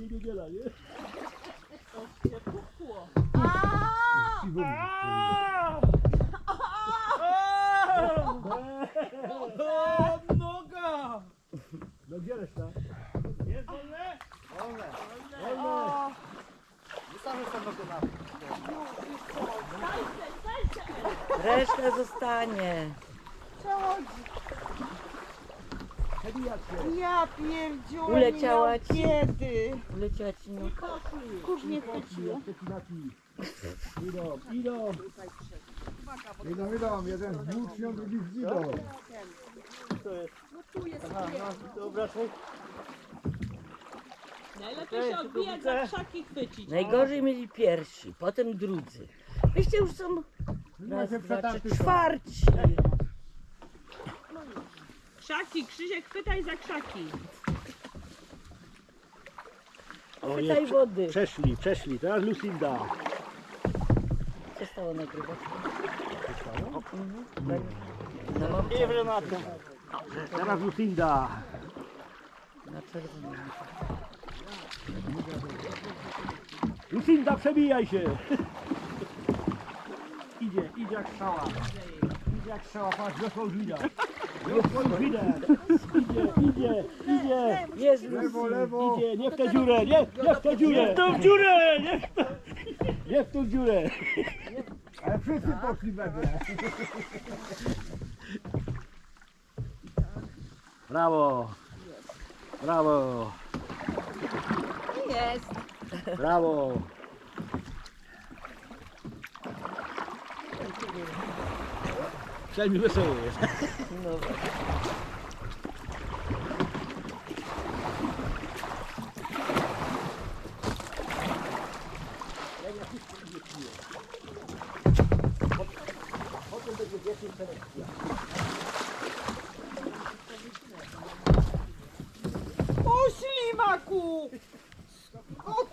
dzisiaj niedziela, nie? Noga! No gdzie reszta? Jest wolne? Wolne. Reszta zostanie. Się. Ja pierdziu, Uleciała ci? Kiedy? Uleciała ci nóg. Kurz nie chwyciło. Przecinaki. Idą, idą. Idą, idą, jeden z włócznią, drugi z gidą. Dobra, to Najlepiej się odbijać za krzaki chwycić. Najgorzej mieli pierwsi, potem drudzy. Wyście już są raz, dwa, trzy, czwarci. Krzaki, Krzysiek, chwytaj za krzaki. O, Pytaj jest, wody. przeszli, przeszli. Teraz Lucinda. Przestało nagrywać. Mhm. No i Renata. Teraz Lucinda. na czerwono. Lucinda, przebijaj się. Idzie, idzie jak strzała. Idzie jak strzała, patrz, weszła już widać. Widać. Idzie, idzie, idzie. Jest Lewo, lewo. Idzie, nie w tę dziurę, nie, nie w tę dziurę. Nie w tą dziurę, nie w, tą, nie w tą dziurę. Ale wszyscy poszli będzie. Brawo. Brawo. Jest. Brawo. Przejmij wesoło jest. No. O ślimaku! O